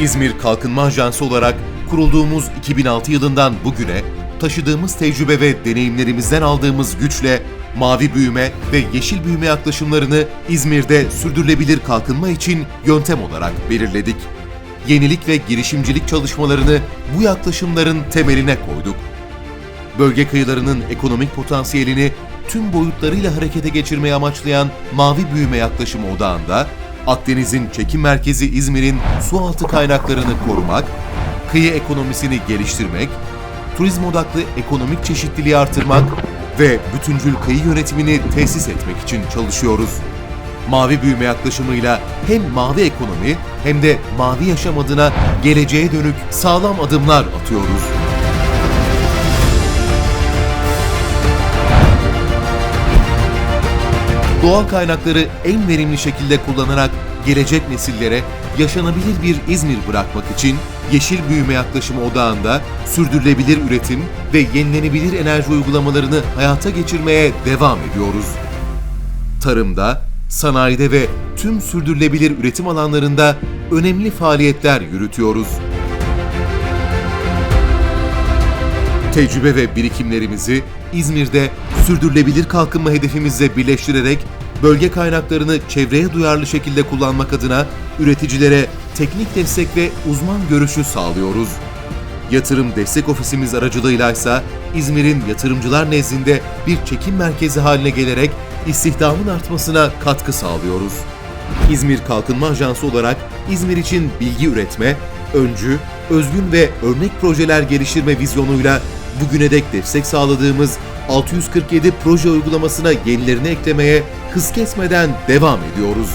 İzmir Kalkınma Ajansı olarak kurulduğumuz 2006 yılından bugüne taşıdığımız tecrübe ve deneyimlerimizden aldığımız güçle mavi büyüme ve yeşil büyüme yaklaşımlarını İzmir'de sürdürülebilir kalkınma için yöntem olarak belirledik. Yenilik ve girişimcilik çalışmalarını bu yaklaşımların temeline koyduk. Bölge kıyılarının ekonomik potansiyelini tüm boyutlarıyla harekete geçirmeyi amaçlayan mavi büyüme yaklaşımı odağında Akdeniz'in çekim merkezi İzmir'in su altı kaynaklarını korumak, kıyı ekonomisini geliştirmek, turizm odaklı ekonomik çeşitliliği artırmak ve bütüncül kıyı yönetimini tesis etmek için çalışıyoruz. Mavi büyüme yaklaşımıyla hem mavi ekonomi hem de mavi yaşam adına geleceğe dönük sağlam adımlar atıyoruz. Doğal kaynakları en verimli şekilde kullanarak gelecek nesillere yaşanabilir bir İzmir bırakmak için yeşil büyüme yaklaşımı odağında sürdürülebilir üretim ve yenilenebilir enerji uygulamalarını hayata geçirmeye devam ediyoruz. Tarımda, sanayide ve tüm sürdürülebilir üretim alanlarında önemli faaliyetler yürütüyoruz. Tecrübe ve birikimlerimizi İzmir'de sürdürülebilir kalkınma hedefimizle birleştirerek bölge kaynaklarını çevreye duyarlı şekilde kullanmak adına üreticilere teknik destek ve uzman görüşü sağlıyoruz. Yatırım Destek Ofisimiz aracılığıyla ise İzmir'in yatırımcılar nezdinde bir çekim merkezi haline gelerek istihdamın artmasına katkı sağlıyoruz. İzmir Kalkınma Ajansı olarak İzmir için bilgi üretme, öncü, özgün ve örnek projeler geliştirme vizyonuyla bugüne dek destek sağladığımız 647 proje uygulamasına yenilerini eklemeye hız kesmeden devam ediyoruz.